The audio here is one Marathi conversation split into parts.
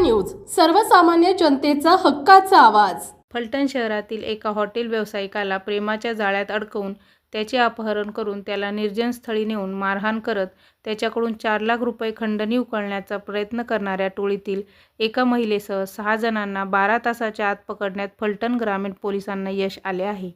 न्यूज सर्वसामान्य जनतेचा हक्काचा आवाज. फलटण शहरातील एका हॉटेल व्यावसायिकाला प्रेमाच्या जाळ्यात अडकवून त्याचे अपहरण करून त्याला निर्जन स्थळी नेऊन मारहाण करत त्याच्याकडून चार लाख रुपये खंडणी उकळण्याचा प्रयत्न करणाऱ्या टोळीतील एका महिलेसह सहा जणांना बारा तासाच्या आत पकडण्यात फलटण ग्रामीण पोलिसांना यश आले आहे.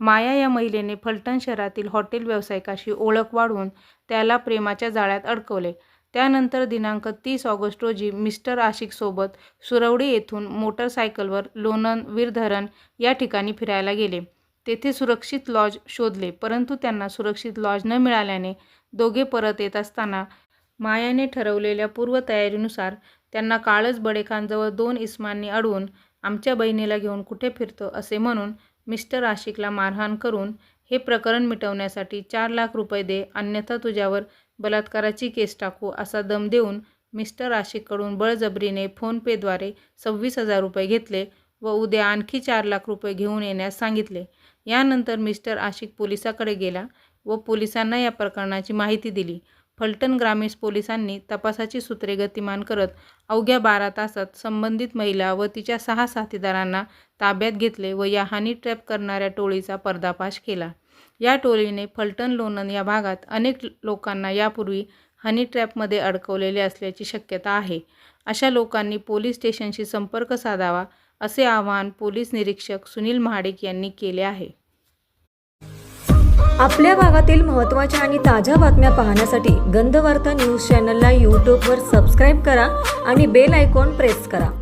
माया या महिलेने फलटण शहरातील हॉटेल व्यावसायिकाशी ओळख वाढवून त्याला प्रेमाच्या जाळ्यात अडकवले. त्यानंतर दिनांक तीस ऑगस्ट रोजी मिस्टर आशिकसोबत सुरवडी येथून मोटरसायकलवर लोणन वीरधरण या ठिकाणी फिरायला गेले. तेथे सुरक्षित लॉज शोधले परंतु त्यांना सुरक्षित लॉज न मिळाल्याने दोघे परत येत असताना मायाने ठरवलेल्या पूर्वतयारीनुसार त्यांना काळच बडेखानजवळ दोन इस्मांनी अडवून आमच्या बहिणीला घेऊन कुठे फिरतो असे म्हणून मिस्टर आशिकला मारहाण करून हे प्रकरण मिटवण्यासाठी चार लाख रुपये दे अन्यथा तुझ्यावर बलात्काराची केस टाकू असा दम देऊन मिस्टर आशिककडून बळजबरीने फोनपेद्वारे सव्वीस हजार रुपये घेतले व उद्या आणखी चार लाख रुपये घेऊन येण्यास सांगितले. यानंतर मिस्टर आशिक पोलिसाकडे गेला व पोलिसांना या प्रकरणाची माहिती दिली. फलटण ग्रामीण पोलिसांनी तपासाची सूत्रे गतिमान करत अवघ्या बारा तासात संबंधित महिला व तिच्या सहा साथीदारांना ताब्यात घेतले व या हानी ट्रॅप करणाऱ्या टोळीचा पर्दाफाश केला. या टोळीने फलटण लोणंद या भागात अनेक लोकांना यापूर्वी हनी ट्रॅपमध्ये अडकवलेले असल्याची शक्यता आहे. अशा लोकांनी पोलीस स्टेशनशी संपर्क साधावा असे आवाहन पोलीस निरीक्षक सुनील महाडिक यांनी केले आहे. आपल्या भागातील महत्त्वाच्या आणि ताज्या बातम्या पाहण्यासाठी गंधवार्ता न्यूज चॅनलला यूट्यूबवर सबस्क्राईब करा आणि बेल आयकॉन प्रेस करा.